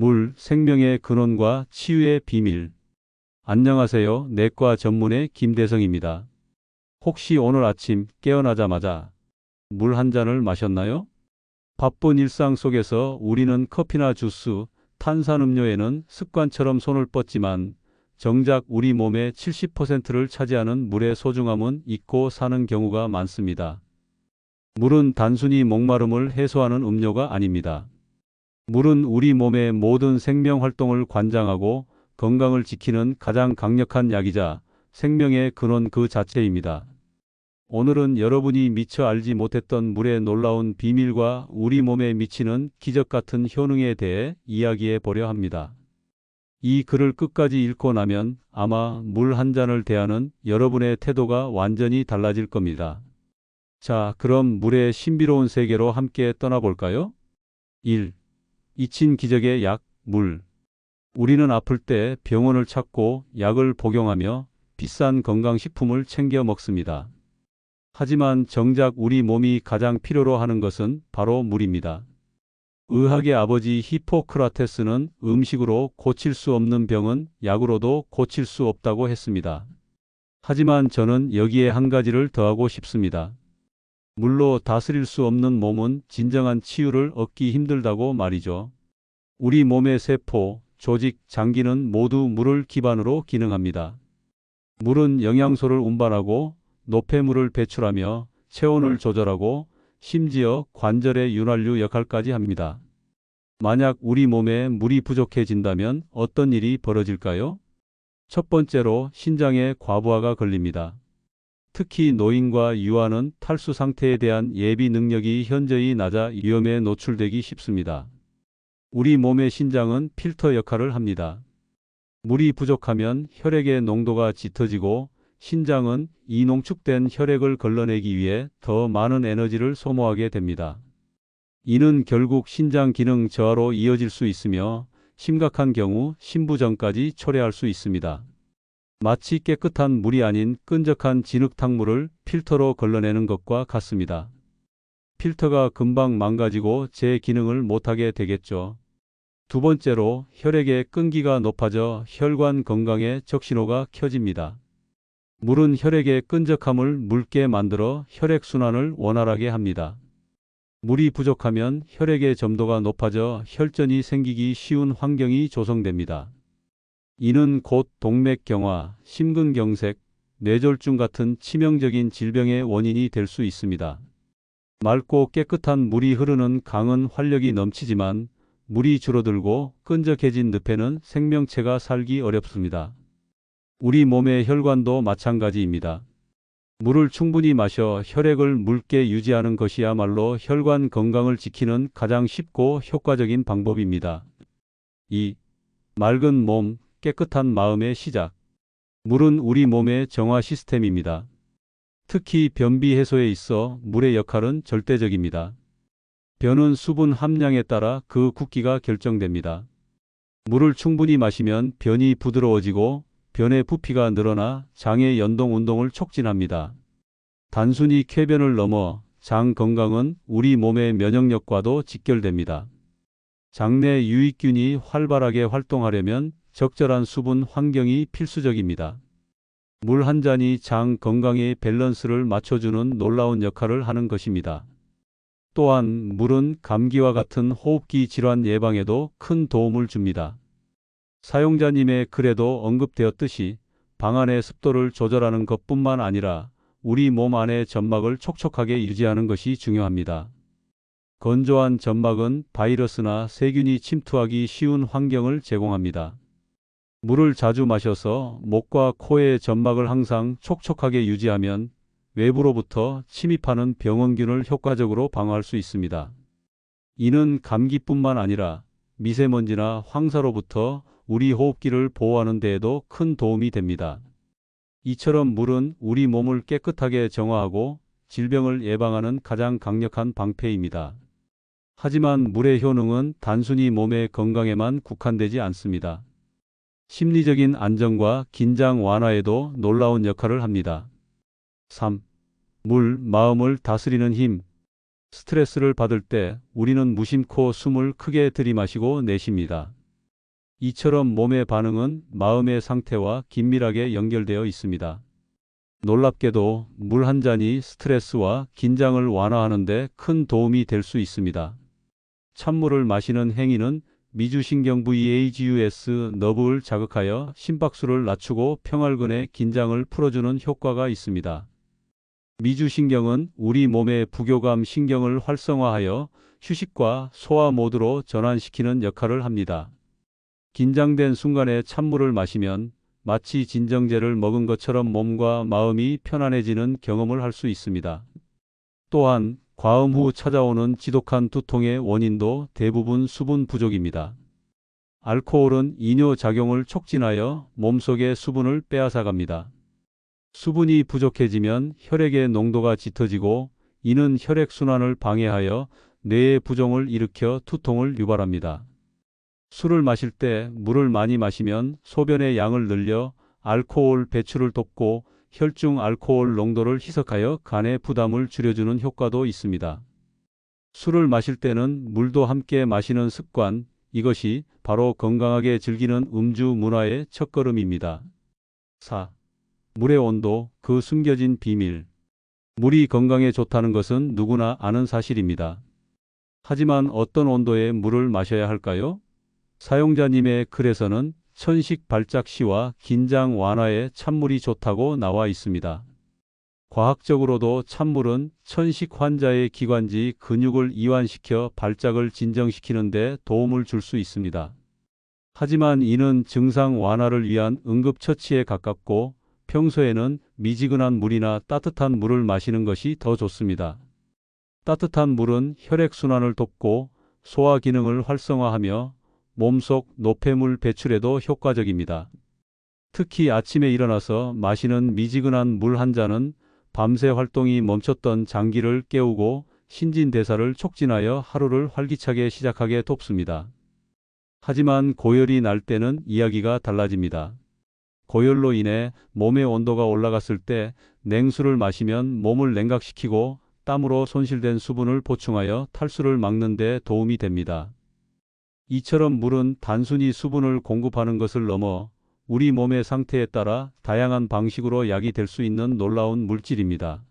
물, 생명의 근원과 치유의 비밀. 안녕하세요. 내과 전문의 김대성입니다. 혹시 오늘 아침 깨어나자마자 물 한 잔을 마셨나요? 바쁜 일상 속에서 우리는 커피나 주스, 탄산음료에는 습관처럼 손을 뻗지만 정작 우리 몸의 70%를 차지하는 물의 소중함은 잊고 사는 경우가 많습니다. 물은 단순히 목마름을 해소하는 음료가 아닙니다. 물은 우리 몸의 모든 생명 활동을 관장하고 건강을 지키는 가장 강력한 약이자 생명의 근원 그 자체입니다. 오늘은 여러분이 미처 알지 못했던 물의 놀라운 비밀과 우리 몸에 미치는 기적 같은 효능에 대해 이야기해 보려 합니다. 이 글을 끝까지 읽고 나면 아마 물 한 잔을 대하는 여러분의 태도가 완전히 달라질 겁니다. 자, 그럼 물의 신비로운 세계로 함께 떠나볼까요? 1. 잊힌 기적의 약, 물. 우리는 아플 때 병원을 찾고 약을 복용하며 비싼 건강식품을 챙겨 먹습니다. 하지만 정작 우리 몸이 가장 필요로 하는 것은 바로 물입니다. 의학의 아버지 히포크라테스는 음식으로 고칠 수 없는 병은 약으로도 고칠 수 없다고 했습니다. 하지만 저는 여기에 한 가지를 더하고 싶습니다. 물로 다스릴 수 없는 몸은 진정한 치유를 얻기 힘들다고 말이죠. 우리 몸의 세포, 조직, 장기는 모두 물을 기반으로 기능합니다. 물은 영양소를 운반하고 노폐물을 배출하며 체온을 조절하고 심지어 관절의 윤활유 역할까지 합니다. 만약 우리 몸에 물이 부족해진다면 어떤 일이 벌어질까요? 첫 번째로 신장에 과부하가 걸립니다. 특히 노인과 유아는 탈수 상태에 대한 예비 능력이 현저히 낮아 위험에 노출되기 쉽습니다. 우리 몸의 신장은 필터 역할을 합니다. 물이 부족하면 혈액의 농도가 짙어지고 신장은 이 농축된 혈액을 걸러내기 위해 더 많은 에너지를 소모하게 됩니다. 이는 결국 신장 기능 저하로 이어질 수 있으며 심각한 경우 신부전까지 초래할 수 있습니다. 마치 깨끗한 물이 아닌 끈적한 진흙탕물을 필터로 걸러내는 것과 같습니다. 필터가 금방 망가지고 제 기능을 못하게 되겠죠. 두 번째로 혈액의 끈기가 높아져 혈관 건강에 적신호가 켜집니다. 물은 혈액의 끈적함을 묽게 만들어 혈액순환을 원활하게 합니다. 물이 부족하면 혈액의 점도가 높아져 혈전이 생기기 쉬운 환경이 조성됩니다. 이는 곧 동맥경화, 심근경색, 뇌졸중 같은 치명적인 질병의 원인이 될 수 있습니다. 맑고 깨끗한 물이 흐르는 강은 활력이 넘치지만 물이 줄어들고 끈적해진 늪에는 생명체가 살기 어렵습니다. 우리 몸의 혈관도 마찬가지입니다. 물을 충분히 마셔 혈액을 묽게 유지하는 것이야말로 혈관 건강을 지키는 가장 쉽고 효과적인 방법입니다. 2. 맑은 몸, 깨끗한 마음의 시작. 물은 우리 몸의 정화 시스템입니다. 특히 변비 해소에 있어 물의 역할은 절대적입니다. 변은 수분 함량에 따라 그 굵기가 결정됩니다. 물을 충분히 마시면 변이 부드러워지고 변의 부피가 늘어나 장의 연동 운동을 촉진합니다. 단순히 쾌변을 넘어 장 건강은 우리 몸의 면역력과도 직결됩니다. 장내 유익균이 활발하게 활동하려면 적절한 수분 환경이 필수적입니다. 물 한 잔이 장 건강의 밸런스를 맞춰주는 놀라운 역할을 하는 것입니다. 또한 물은 감기와 같은 호흡기 질환 예방에도 큰 도움을 줍니다. 사용자님의 글에도 언급되었듯이 방 안의 습도를 조절하는 것뿐만 아니라 우리 몸 안의 점막을 촉촉하게 유지하는 것이 중요합니다. 건조한 점막은 바이러스나 세균이 침투하기 쉬운 환경을 제공합니다. 물을 자주 마셔서 목과 코의 점막을 항상 촉촉하게 유지하면 외부로부터 침입하는 병원균을 효과적으로 방어할 수 있습니다. 이는 감기뿐만 아니라 미세먼지나 황사로부터 우리 호흡기를 보호하는 데에도 큰 도움이 됩니다. 이처럼 물은 우리 몸을 깨끗하게 정화하고 질병을 예방하는 가장 강력한 방패입니다. 하지만 물의 효능은 단순히 몸의 건강에만 국한되지 않습니다. 심리적인 안정과 긴장 완화에도 놀라운 역할을 합니다. 3. 물, 마음을 다스리는 힘. 스트레스를 받을 때 우리는 무심코 숨을 크게 들이마시고 내쉽니다. 이처럼 몸의 반응은 마음의 상태와 긴밀하게 연결되어 있습니다. 놀랍게도 물 한 잔이 스트레스와 긴장을 완화하는 데 큰 도움이 될 수 있습니다. 찬물을 마시는 행위는 미주신경 VAGUS 너브를 자극하여 심박수를 낮추고 평활근의 긴장을 풀어주는 효과가 있습니다. 미주신경은 우리 몸의 부교감 신경을 활성화하여 휴식과 소화 모드로 전환시키는 역할을 합니다. 긴장된 순간에 찬물을 마시면 마치 진정제를 먹은 것처럼 몸과 마음이 편안해지는 경험을 할 수 있습니다. 또한 과음 후 찾아오는 지독한 두통의 원인도 대부분 수분 부족입니다. 알코올은 이뇨 작용을 촉진하여 몸속의 수분을 빼앗아갑니다. 수분이 부족해지면 혈액의 농도가 짙어지고 이는 혈액순환을 방해하여 뇌의 부종을 일으켜 두통을 유발합니다. 술을 마실 때 물을 많이 마시면 소변의 양을 늘려 알코올 배출을 돕고 혈중 알코올 농도를 희석하여 간의 부담을 줄여주는 효과도 있습니다. 술을 마실 때는 물도 함께 마시는 습관, 이것이 바로 건강하게 즐기는 음주 문화의 첫걸음입니다. 4. 물의 온도, 그 숨겨진 비밀. 물이 건강에 좋다는 것은 누구나 아는 사실입니다. 하지만 어떤 온도의 물을 마셔야 할까요? 사용자님의 글에서는 천식 발작 시와 긴장 완화에 찬물이 좋다고 나와 있습니다. 과학적으로도 찬물은 천식 환자의 기관지 근육을 이완시켜 발작을 진정시키는 데 도움을 줄 수 있습니다. 하지만 이는 증상 완화를 위한 응급처치에 가깝고 평소에는 미지근한 물이나 따뜻한 물을 마시는 것이 더 좋습니다. 따뜻한 물은 혈액순환을 돕고 소화 기능을 활성화하며 몸속 노폐물 배출에도 효과적입니다. 특히 아침에 일어나서 마시는 미지근한 물 한 잔은 밤새 활동이 멈췄던 장기를 깨우고 신진대사를 촉진하여 하루를 활기차게 시작하게 돕습니다. 하지만 고열이 날 때는 이야기가 달라집니다. 고열로 인해 몸의 온도가 올라갔을 때 냉수를 마시면 몸을 냉각시키고 땀으로 손실된 수분을 보충하여 탈수를 막는 데 도움이 됩니다. 이처럼 물은 단순히 수분을 공급하는 것을 넘어 우리 몸의 상태에 따라 다양한 방식으로 약이 될 수 있는 놀라운 물질입니다.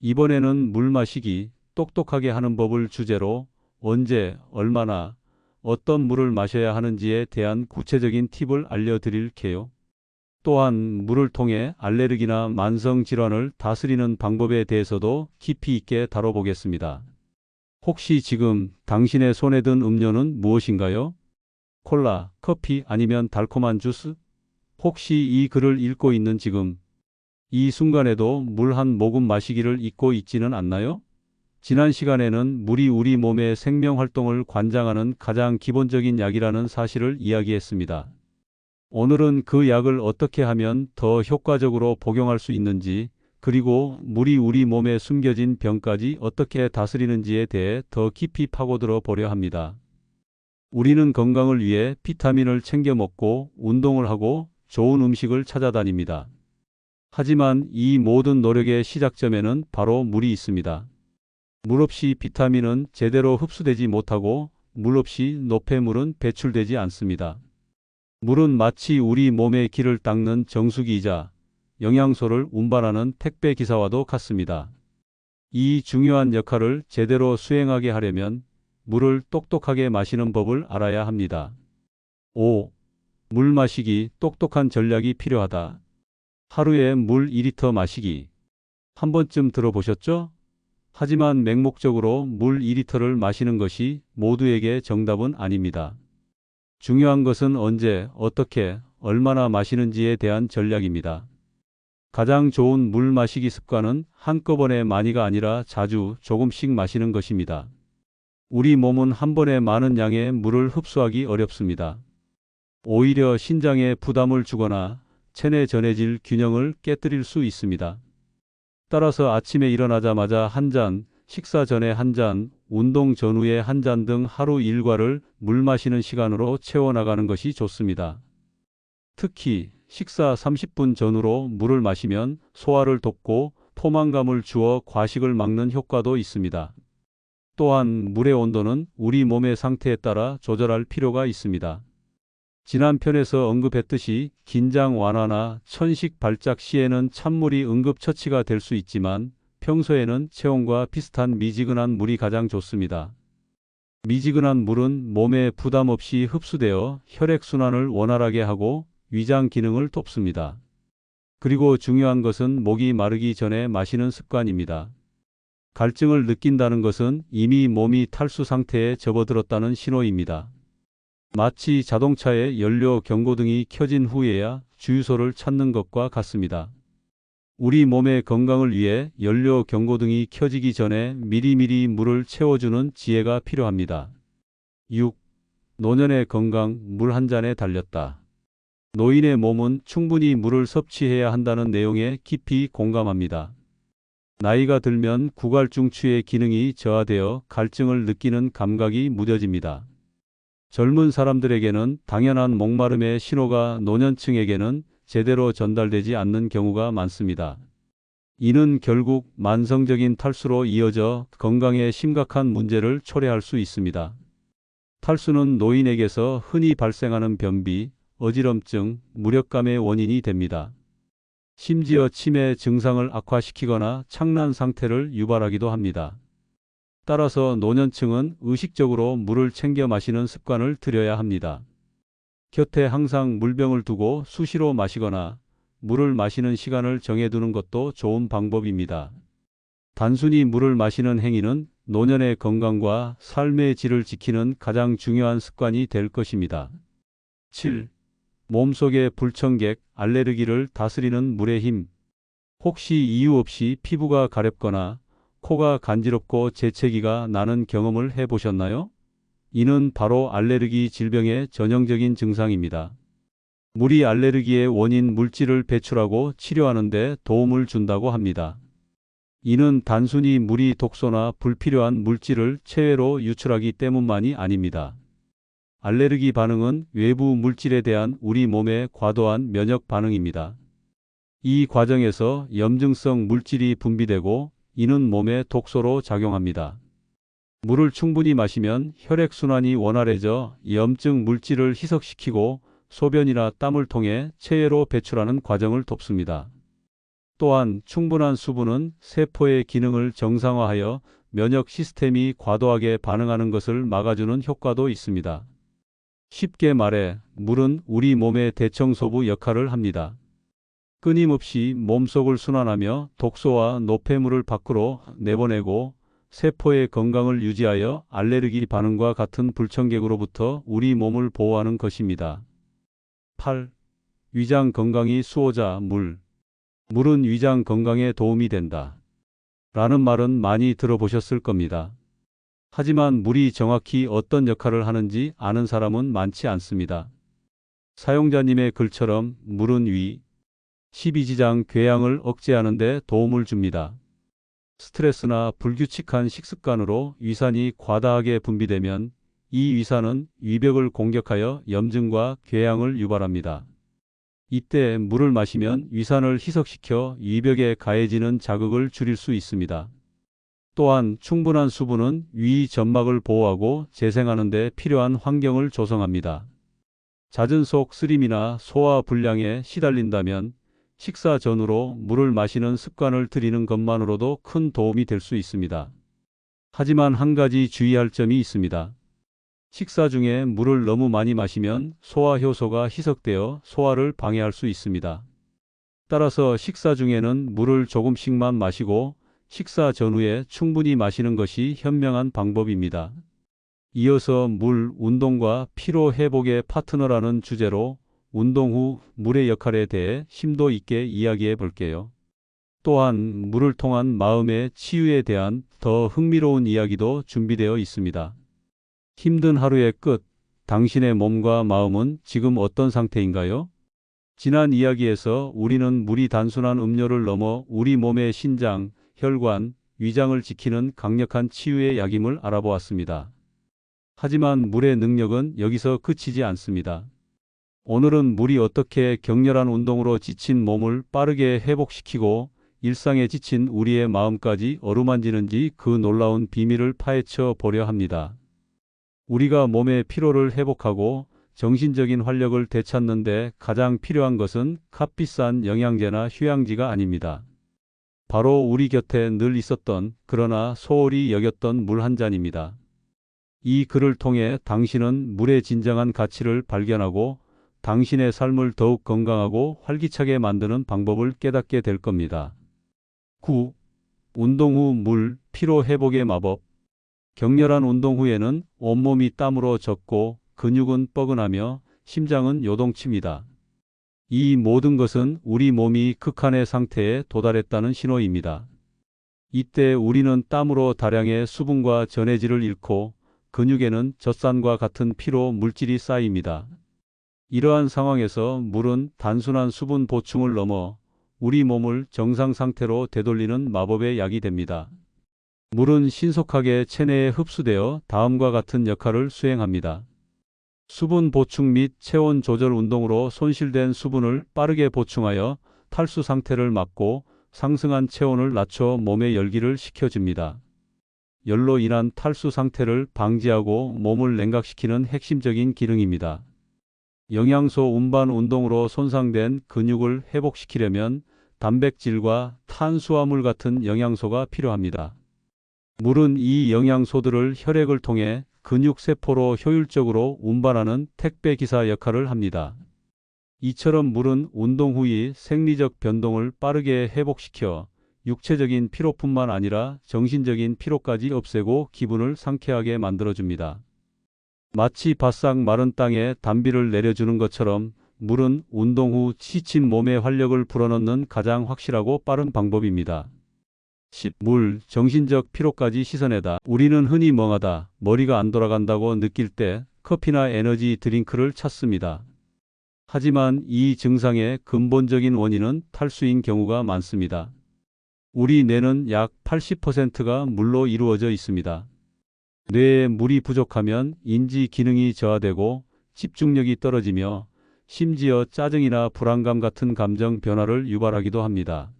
이번에는 물 마시기, 똑똑하게 하는 법을 주제로 언제, 얼마나, 어떤 물을 마셔야 하는지에 대한 구체적인 팁을 알려드릴게요. 또한 물을 통해 알레르기나 만성 질환을 다스리는 방법에 대해서도 깊이 있게 다뤄보겠습니다. 혹시 지금 당신의 손에 든 음료는 무엇인가요? 콜라, 커피 아니면 달콤한 주스? 혹시 이 글을 읽고 있는 지금 이 순간에도 물 한 모금 마시기를 잊고 있지는 않나요? 지난 시간에는 물이 우리 몸의 생명 활동을 관장하는 가장 기본적인 약이라는 사실을 이야기했습니다. 오늘은 그 약을 어떻게 하면 더 효과적으로 복용할 수 있는지, 그리고 물이 우리 몸에 숨겨진 병까지 어떻게 다스리는지에 대해 더 깊이 파고들어 보려 합니다. 우리는 건강을 위해 비타민을 챙겨 먹고 운동을 하고 좋은 음식을 찾아다닙니다. 하지만 이 모든 노력의 시작점에는 바로 물이 있습니다. 물 없이 비타민은 제대로 흡수되지 못하고 물 없이 노폐물은 배출되지 않습니다. 물은 마치 우리 몸의 길을 닦는 정수기이자 영양소를 운반하는 택배 기사와도 같습니다. 이 중요한 역할을 제대로 수행하게 하려면 물을 똑똑하게 마시는 법을 알아야 합니다. 5. 물 마시기 똑똑한 전략이 필요하다. 하루에 물 2리터 마시기. 한 번쯤 들어보셨죠? 하지만 맹목적으로 물 2리터를 마시는 것이 모두에게 정답은 아닙니다. 중요한 것은 언제, 어떻게, 얼마나 마시는지에 대한 전략입니다. 가장 좋은 물 마시기 습관은 한꺼번에 많이가 아니라 자주 조금씩 마시는 것입니다. 우리 몸은 한 번에 많은 양의 물을 흡수하기 어렵습니다. 오히려 신장에 부담을 주거나 체내 전해질 균형을 깨뜨릴 수 있습니다. 따라서 아침에 일어나자마자 한 잔, 식사 전에 한 잔, 운동 전후에 한 잔 등 하루 일과를 물 마시는 시간으로 채워나가는 것이 좋습니다. 특히 식사 30분 전후로 물을 마시면 소화를 돕고 포만감을 주어 과식을 막는 효과도 있습니다. 또한 물의 온도는 우리 몸의 상태에 따라 조절할 필요가 있습니다. 지난 편에서 언급했듯이 긴장 완화나 천식 발작 시에는 찬물이 응급처치가 될 수 있지만 평소에는 체온과 비슷한 미지근한 물이 가장 좋습니다. 미지근한 물은 몸에 부담 없이 흡수되어 혈액순환을 원활하게 하고 위장 기능을 돕습니다. 그리고 중요한 것은 목이 마르기 전에 마시는 습관입니다. 갈증을 느낀다는 것은 이미 몸이 탈수 상태에 접어들었다는 신호입니다. 마치 자동차의 연료 경고등이 켜진 후에야 주유소를 찾는 것과 같습니다. 우리 몸의 건강을 위해 연료 경고등이 켜지기 전에 미리미리 물을 채워주는 지혜가 필요합니다. 6. 노년의 건강 물 한 잔에 달렸다. 노인의 몸은 충분히 물을 섭취해야 한다는 내용에 깊이 공감합니다. 나이가 들면 구갈중추의 기능이 저하되어 갈증을 느끼는 감각이 무뎌집니다. 젊은 사람들에게는 당연한 목마름의 신호가 노년층에게는 제대로 전달되지 않는 경우가 많습니다. 이는 결국 만성적인 탈수로 이어져 건강에 심각한 문제를 초래할 수 있습니다. 탈수는 노인에게서 흔히 발생하는 변비, 어지럼증, 무력감의 원인이 됩니다. 심지어 치매 증상을 악화시키거나 창난 상태를 유발하기도 합니다. 따라서 노년층은 의식적으로 물을 챙겨 마시는 습관을 들여야 합니다. 곁에 항상 물병을 두고 수시로 마시거나 물을 마시는 시간을 정해두는 것도 좋은 방법입니다. 단순히 물을 마시는 행위는 노년의 건강과 삶의 질을 지키는 가장 중요한 습관이 될 것입니다. 7. 몸속의 불청객, 알레르기를 다스리는 물의 힘. 혹시 이유 없이 피부가 가렵거나 코가 간지럽고 재채기가 나는 경험을 해보셨나요? 이는 바로 알레르기 질병의 전형적인 증상입니다. 물이 알레르기의 원인 물질을 배출하고 치료하는 데 도움을 준다고 합니다. 이는 단순히 물이 독소나 불필요한 물질을 체외로 유출하기 때문만이 아닙니다. 알레르기 반응은 외부 물질에 대한 우리 몸의 과도한 면역 반응입니다. 이 과정에서 염증성 물질이 분비되고 이는 몸에 독소로 작용합니다. 물을 충분히 마시면 혈액순환이 원활해져 염증 물질을 희석시키고 소변이나 땀을 통해 체외로 배출하는 과정을 돕습니다. 또한 충분한 수분은 세포의 기능을 정상화하여 면역 시스템이 과도하게 반응하는 것을 막아주는 효과도 있습니다. 쉽게 말해 물은 우리 몸의 대청소부 역할을 합니다. 끊임없이 몸속을 순환하며 독소와 노폐물을 밖으로 내보내고 세포의 건강을 유지하여 알레르기 반응과 같은 불청객으로부터 우리 몸을 보호하는 것입니다. 8. 위장 건강이 수호자 물. 물은 위장 건강에 도움이 된다. 라는 말은 많이 들어보셨을 겁니다. 하지만 물이 정확히 어떤 역할을 하는지 아는 사람은 많지 않습니다. 사용자님의 글처럼 물은 위, 십이지장 궤양을 억제하는 데 도움을 줍니다. 스트레스나 불규칙한 식습관으로 위산이 과다하게 분비되면 이 위산은 위벽을 공격하여 염증과 궤양을 유발합니다. 이때 물을 마시면 위산을 희석시켜 위벽에 가해지는 자극을 줄일 수 있습니다. 또한 충분한 수분은 위 점막을 보호하고 재생하는 데 필요한 환경을 조성합니다. 잦은 속 쓰림이나 소화 불량에 시달린다면 식사 전후로 물을 마시는 습관을 들이는 것만으로도 큰 도움이 될 수 있습니다. 하지만 한 가지 주의할 점이 있습니다. 식사 중에 물을 너무 많이 마시면 소화 효소가 희석되어 소화를 방해할 수 있습니다. 따라서 식사 중에는 물을 조금씩만 마시고 식사 전후에 충분히 마시는 것이 현명한 방법입니다. 이어서 물, 운동과 피로 회복의 파트너라는 주제로 운동 후 물의 역할에 대해 심도 있게 이야기해 볼게요. 또한 물을 통한 마음의 치유에 대한 더 흥미로운 이야기도 준비되어 있습니다. 힘든 하루의 끝, 당신의 몸과 마음은 지금 어떤 상태인가요? 지난 이야기에서 우리는 물이 단순한 음료를 넘어 우리 몸의 신장, 혈관, 위장을 지키는 강력한 치유의 약임을 알아보았습니다. 하지만 물의 능력은 여기서 그치지 않습니다. 오늘은 물이 어떻게 격렬한 운동으로 지친 몸을 빠르게 회복시키고 일상에 지친 우리의 마음까지 어루만지는지 그 놀라운 비밀을 파헤쳐 보려 합니다. 우리가 몸의 피로를 회복하고 정신적인 활력을 되찾는데 가장 필요한 것은 값비싼 영양제나 휴양지가 아닙니다. 바로 우리 곁에 늘 있었던 그러나 소홀히 여겼던 물 한 잔입니다. 이 글을 통해 당신은 물의 진정한 가치를 발견하고 당신의 삶을 더욱 건강하고 활기차게 만드는 방법을 깨닫게 될 겁니다. 9. 운동 후 물, 피로 회복의 마법. 격렬한 운동 후에는 온몸이 땀으로 젖고 근육은 뻐근하며 심장은 요동칩니다. 이 모든 것은 우리 몸이 극한의 상태에 도달했다는 신호입니다. 이때 우리는 땀으로 다량의 수분과 전해질을 잃고 근육에는 젖산과 같은 피로 물질이 쌓입니다. 이러한 상황에서 물은 단순한 수분 보충을 넘어 우리 몸을 정상 상태로 되돌리는 마법의 약이 됩니다. 물은 신속하게 체내에 흡수되어 다음과 같은 역할을 수행합니다. 수분 보충 및 체온 조절 운동으로 손실된 수분을 빠르게 보충하여 탈수 상태를 막고 상승한 체온을 낮춰 몸의 열기를 식혀줍니다. 열로 인한 탈수 상태를 방지하고 몸을 냉각시키는 핵심적인 기능입니다. 영양소 운반 운동으로 손상된 근육을 회복시키려면 단백질과 탄수화물 같은 영양소가 필요합니다. 물은 이 영양소들을 혈액을 통해 근육 세포로 효율적으로 운반하는 택배 기사 역할을 합니다. 이처럼 물은 운동 후의 생리적 변동을 빠르게 회복시켜 육체적인 피로뿐만 아니라 정신적인 피로까지 없애고 기분을 상쾌하게 만들어줍니다. 마치 바싹 마른 땅에 단비를 내려주는 것처럼 물은 운동 후 지친 몸에 활력을 불어넣는 가장 확실하고 빠른 방법입니다. 10. 물, 정신적 피로까지 씻어내다. 우리는 흔히 멍하다, 머리가 안 돌아간다고 느낄 때 커피나 에너지 드링크를 찾습니다. 하지만 이 증상의 근본적인 원인은 탈수인 경우가 많습니다. 우리 뇌는 약 80%가 물로 이루어져 있습니다. 뇌에 물이 부족하면 인지 기능이 저하되고 집중력이 떨어지며 심지어 짜증이나 불안감 같은 감정 변화를 유발하기도 합니다.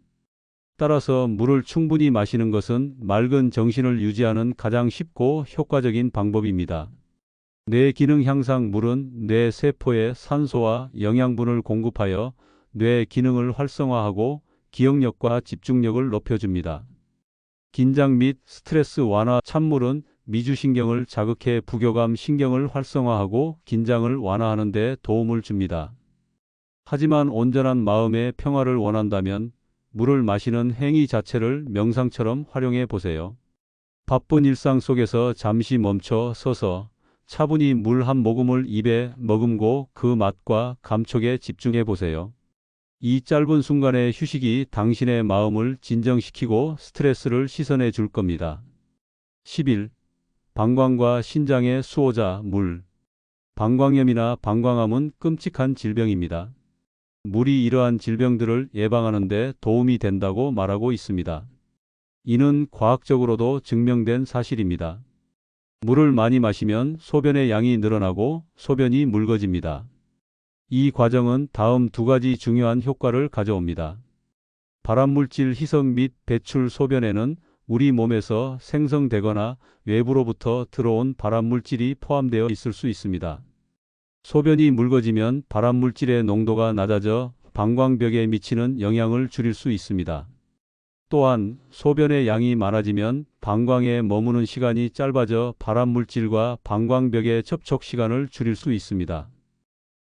따라서 물을 충분히 마시는 것은 맑은 정신을 유지하는 가장 쉽고 효과적인 방법입니다. 뇌 기능 향상 물은 뇌 세포에 산소와 영양분을 공급하여 뇌 기능을 활성화하고 기억력과 집중력을 높여줍니다. 긴장 및 스트레스 완화 찬물은 미주신경을 자극해 부교감 신경을 활성화하고 긴장을 완화하는 데 도움을 줍니다. 하지만 온전한 마음의 평화를 원한다면 물을 마시는 행위 자체를 명상처럼 활용해 보세요. 바쁜 일상 속에서 잠시 멈춰 서서 차분히 물 한 모금을 입에 머금고 그 맛과 감촉에 집중해 보세요. 이 짧은 순간의 휴식이 당신의 마음을 진정시키고 스트레스를 씻어내 줄 겁니다. 11. 방광과 신장의 수호자 물. 방광염이나 방광암은 끔찍한 질병입니다. 물이 이러한 질병들을 예방하는 데 도움이 된다고 말하고 있습니다. 이는 과학적으로도 증명된 사실입니다. 물을 많이 마시면 소변의 양이 늘어나고 소변이 묽어집니다. 이 과정은 다음 두 가지 중요한 효과를 가져옵니다. 발암물질 희석 및 배출 소변에는 우리 몸에서 생성되거나 외부로부터 들어온 발암물질이 포함되어 있을 수 있습니다. 소변이 묽어지면 발암물질의 농도가 낮아져 방광벽에 미치는 영향을 줄일 수 있습니다. 또한 소변의 양이 많아지면 방광에 머무는 시간이 짧아져 발암물질과 방광벽의 접촉 시간을 줄일 수 있습니다.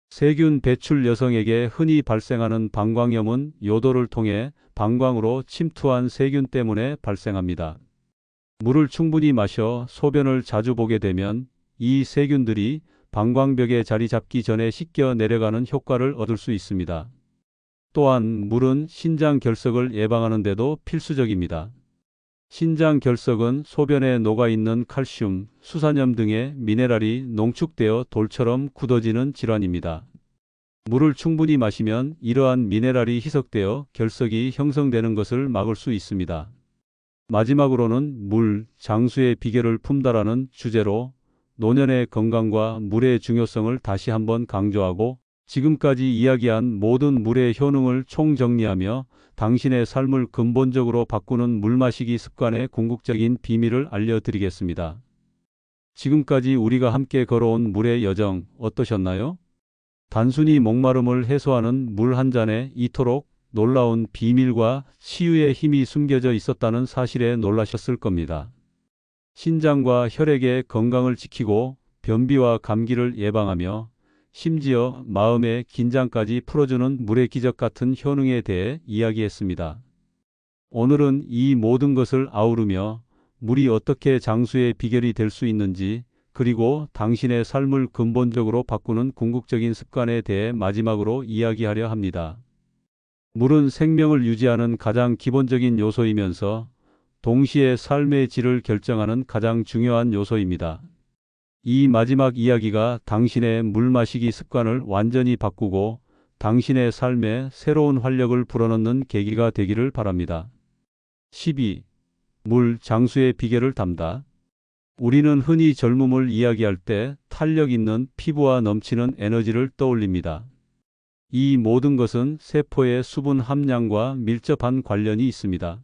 세균 배출 여성에게 흔히 발생하는 방광염은 요도를 통해 방광으로 침투한 세균 때문에 발생합니다. 물을 충분히 마셔 소변을 자주 보게 되면 이 세균들이 방광벽에 자리 잡기 전에 씻겨 내려가는 효과를 얻을 수 있습니다. 또한 물은 신장 결석을 예방하는 데도 필수적입니다. 신장 결석은 소변에 녹아있는 칼슘, 수산염 등의 미네랄이 농축되어 돌처럼 굳어지는 질환입니다. 물을 충분히 마시면 이러한 미네랄이 희석되어 결석이 형성되는 것을 막을 수 있습니다. 마지막으로는 물, 장수의 비결을 품다라는 주제로 노년의 건강과 물의 중요성을 다시 한번 강조하고 지금까지 이야기한 모든 물의 효능을 총정리하며 당신의 삶을 근본적으로 바꾸는 물 마시기 습관의 궁극적인 비밀을 알려드리겠습니다. 지금까지 우리가 함께 걸어온 물의 여정 어떠셨나요? 단순히 목마름을 해소하는 물 한 잔에 이토록 놀라운 비밀과 치유의 힘이 숨겨져 있었다는 사실에 놀라셨을 겁니다. 신장과 혈액의 건강을 지키고 변비와 감기를 예방하며 심지어 마음의 긴장까지 풀어주는 물의 기적 같은 효능에 대해 이야기했습니다. 오늘은 이 모든 것을 아우르며 물이 어떻게 장수의 비결이 될 수 있는지 그리고 당신의 삶을 근본적으로 바꾸는 궁극적인 습관에 대해 마지막으로 이야기하려 합니다. 물은 생명을 유지하는 가장 기본적인 요소이면서 동시에 삶의 질을 결정하는 가장 중요한 요소입니다. 이 마지막 이야기가 당신의 물 마시기 습관을 완전히 바꾸고 당신의 삶에 새로운 활력을 불어넣는 계기가 되기를 바랍니다. 12. 물 장수의 비결을 담다. 우리는 흔히 젊음을 이야기할 때 탄력 있는 피부와 넘치는 에너지를 떠올립니다. 이 모든 것은 세포의 수분 함량과 밀접한 관련이 있습니다.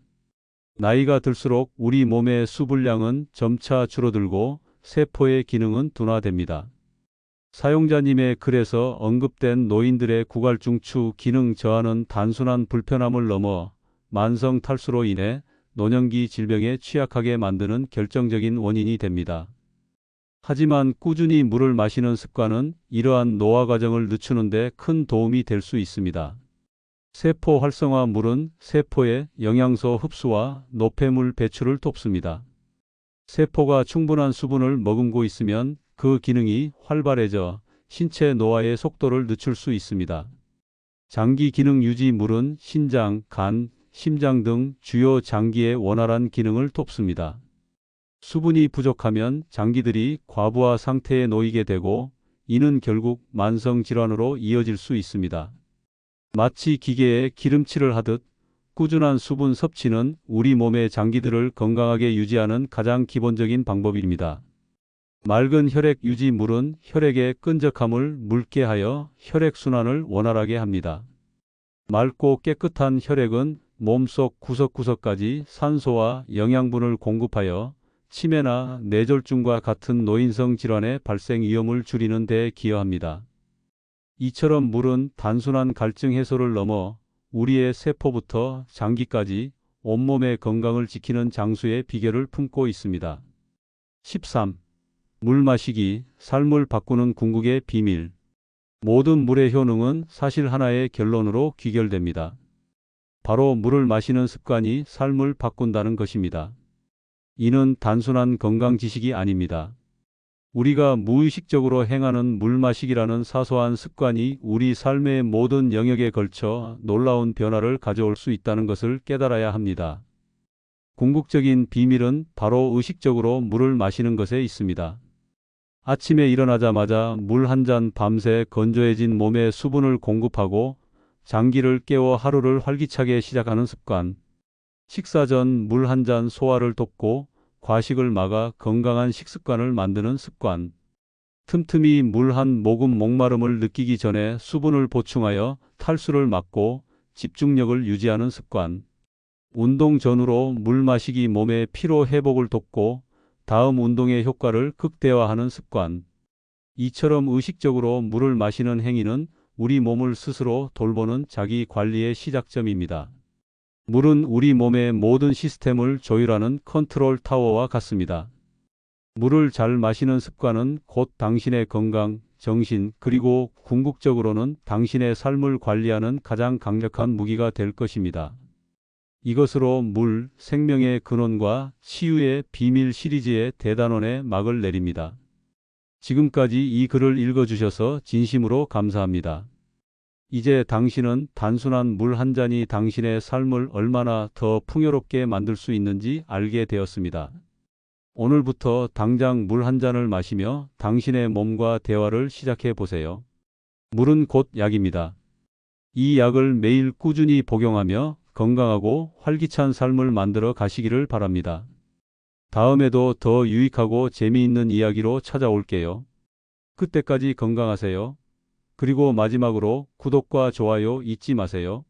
나이가 들수록 우리 몸의 수분량은 점차 줄어들고 세포의 기능은 둔화됩니다. 사용자님의 글에서 언급된 노인들의 구갈중추 기능 저하는 단순한 불편함을 넘어 만성 탈수로 인해 노년기 질병에 취약하게 만드는 결정적인 원인이 됩니다. 하지만 꾸준히 물을 마시는 습관은 이러한 노화 과정을 늦추는 데 큰 도움이 될 수 있습니다. 세포 활성화 물은 세포의 영양소 흡수와 노폐물 배출을 돕습니다. 세포가 충분한 수분을 머금고 있으면 그 기능이 활발해져 신체 노화의 속도를 늦출 수 있습니다. 장기 기능 유지 물은 신장, 간, 심장 등 주요 장기의 원활한 기능을 돕습니다. 수분이 부족하면 장기들이 과부하 상태에 놓이게 되고 이는 결국 만성 질환으로 이어질 수 있습니다. 마치 기계에 기름칠을 하듯 꾸준한 수분 섭취는 우리 몸의 장기들을 건강하게 유지하는 가장 기본적인 방법입니다. 맑은 혈액 유지 물은 혈액의 끈적함을 묽게 하여 혈액순환을 원활하게 합니다. 맑고 깨끗한 혈액은 몸속 구석구석까지 산소와 영양분을 공급하여 치매나 뇌졸중과 같은 노인성 질환의 발생 위험을 줄이는 데 기여합니다. 이처럼 물은 단순한 갈증 해소를 넘어 우리의 세포부터 장기까지 온몸의 건강을 지키는 장수의 비결을 품고 있습니다. 13. 물 마시기, 삶을 바꾸는 궁극의 비밀. 모든 물의 효능은 사실 하나의 결론으로 귀결됩니다. 바로 물을 마시는 습관이 삶을 바꾼다는 것입니다. 이는 단순한 건강 지식이 아닙니다. 우리가 무의식적으로 행하는 물 마시기라는 사소한 습관이 우리 삶의 모든 영역에 걸쳐 놀라운 변화를 가져올 수 있다는 것을 깨달아야 합니다. 궁극적인 비밀은 바로 의식적으로 물을 마시는 것에 있습니다. 아침에 일어나자마자 물 한 잔 밤새 건조해진 몸에 수분을 공급하고 장기를 깨워 하루를 활기차게 시작하는 습관. 식사 전 물 한 잔 소화를 돕고 과식을 막아 건강한 식습관을 만드는 습관. 틈틈이 물 한 모금 목마름을 느끼기 전에 수분을 보충하여 탈수를 막고 집중력을 유지하는 습관. 운동 전후로 물 마시기 몸의 피로 회복을 돕고 다음 운동의 효과를 극대화하는 습관. 이처럼 의식적으로 물을 마시는 행위는 우리 몸을 스스로 돌보는 자기 관리의 시작점입니다. 물은 우리 몸의 모든 시스템을 조율하는 컨트롤 타워와 같습니다. 물을 잘 마시는 습관은 곧 당신의 건강, 정신, 그리고 궁극적으로는 당신의 삶을 관리하는 가장 강력한 무기가 될 것입니다. 이것으로 물, 생명의 근원과 치유의 비밀 시리즈의 대단원의 막을 내립니다. 지금까지 이 글을 읽어주셔서 진심으로 감사합니다. 이제 당신은 단순한 물 한 잔이 당신의 삶을 얼마나 더 풍요롭게 만들 수 있는지 알게 되었습니다. 오늘부터 당장 물 한 잔을 마시며 당신의 몸과 대화를 시작해 보세요. 물은 곧 약입니다. 이 약을 매일 꾸준히 복용하며 건강하고 활기찬 삶을 만들어 가시기를 바랍니다. 다음에도 더 유익하고 재미있는 이야기로 찾아올게요. 그때까지 건강하세요. 그리고 마지막으로 구독과 좋아요 잊지 마세요.